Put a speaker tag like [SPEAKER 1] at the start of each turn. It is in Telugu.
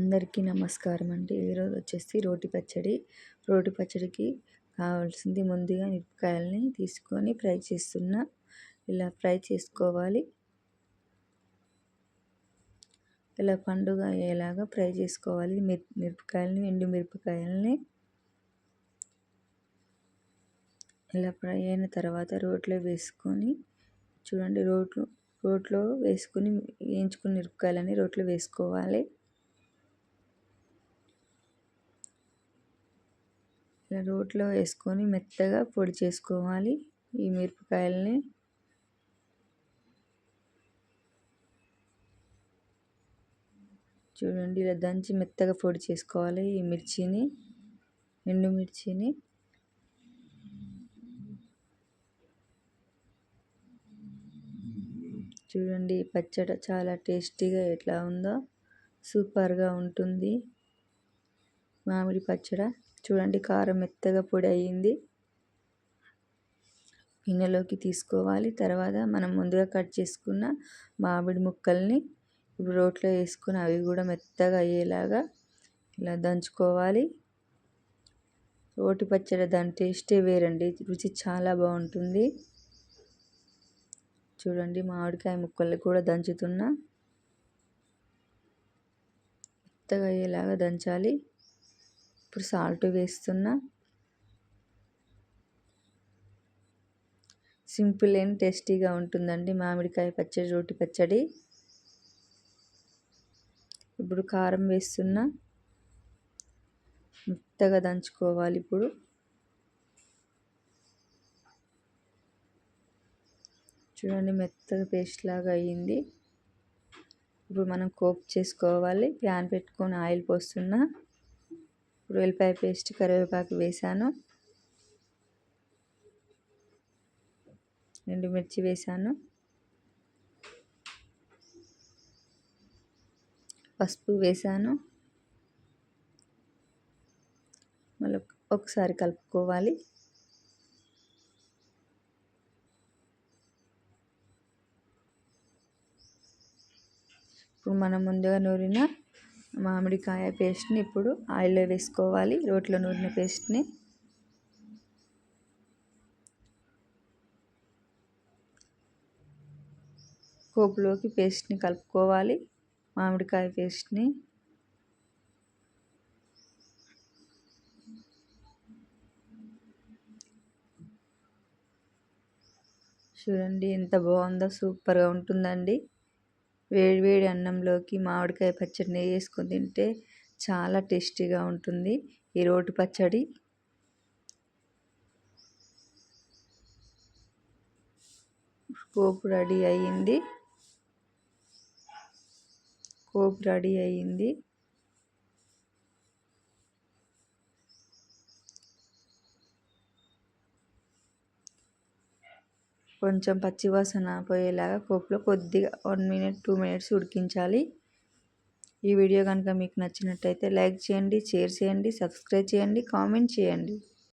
[SPEAKER 1] అందరికీ నమస్కారం అండి. ఈరోజు వచ్చేసి రోటి పచ్చడి. రోటి పచ్చడికి కావాల్సింది ముందుగా మిరపకాయలని తీసుకొని ఫ్రై చేస్తున్నా ఇలా ఫ్రై చేసుకోవాలి. ఇలా పండుగ అయ్యేలాగా ఫ్రై చేసుకోవాలి. మిర్ మిరపకాయలని ఎండు మిరపకాయలని. ఇలా ఫ్రై అయిన తర్వాత రోట్లో వేసుకొని చూడండి రోట్లో రోట్లో వేసుకొని వేయించుకుని మిరపకాయలని రోట్లో వేసుకోవాలి. ఇట్లా రోట్లో వేసుకొని మెత్తగా పొడి చేసుకోవాలి ఈ మిరపకాయలని. చూడండి ఇలా దంచి మెత్తగా పొడి చేసుకోవాలి ఈ మిర్చిని ఎండు మిర్చిని. చూడండి పచ్చడి చాలా టేస్టీగా ఎట్లా ఉందో సూపర్గా ఉంటుంది. మామిడి పచ్చడి. చూడండి కారం మెత్తగా పొడి అయ్యింది గిన్నెలోకి తీసుకోవాలి. తర్వాత మనం ముందుగా కట్ చేసుకున్న మామిడి ముక్కల్ని ఇప్పుడు రోట్లో వేసుకుని అవి కూడా మెత్తగా అయ్యేలాగా ఇలా దంచుకోవాలి. రోటి పచ్చడి దాని టేస్టే వేరండి రుచి చాలా బాగుంటుంది. చూడండి మామిడికాయ ముక్కలు కూడా దంచుతున్నా. మెత్తగా అయ్యేలాగా దంచాలి. ఇప్పుడు సాల్ట్ వేస్తున్నా. సింపుల్ అండ్ టేస్టీగా ఉంటుందండి మామిడికాయ పచ్చడి రోటి పచ్చడి. ఇప్పుడు కారం వేస్తున్నా. మెత్తగా దంచుకోవాలి ఇప్పుడు. చూడండి మెత్తగా పేస్ట్ లాగా అయ్యింది. ఇప్పుడు మనం కోప్ చేసుకోవాలి. ప్యాన్ పెట్టుకొని ఆయిల్ పోస్తున్నా. ఇప్పుడు ఉల్లిపాయ పేస్ట్ కరివేపాకు వేసాను. ఎండుమిర్చి వేసాను. పసుపు వేసాను. మళ్ళీ ఒకసారి కలుపుకోవాలి. ఇప్పుడు మనం ముందుగా నూరిన మామిడికాయ పేస్ట్ని ఇప్పుడు ఆయిల్లో వేసుకోవాలి రోట్లో నూరిన పేస్ట్ని. పోపులోకి పేస్ట్ని కలుపుకోవాలి మామిడికాయ పేస్ట్ని. చూడండి ఎంత బాగుందో సూపర్గా ఉంటుందండి. వేడి వేడి అన్నంలోకి మామిడికాయ పచ్చడి నెయ్యి వేసుకొని తింటే చాలా టేస్టీగా ఉంటుంది. ఈ రోటి పచ్చడి కోపు రెడీ అయ్యింది. కోపు రెడీ అయ్యింది. కొంచెం పచ్చివాసన పోయేలాగా పోపులో కొద్దిగా వన్ మినిట్ టూ మినిట్స్ ఉడికించాలి. ఈ వీడియో కనుక మీకు నచ్చినట్టయితే లైక్ చేయండి షేర్ చేయండి సబ్స్క్రైబ్ చేయండి కామెంట్ చేయండి.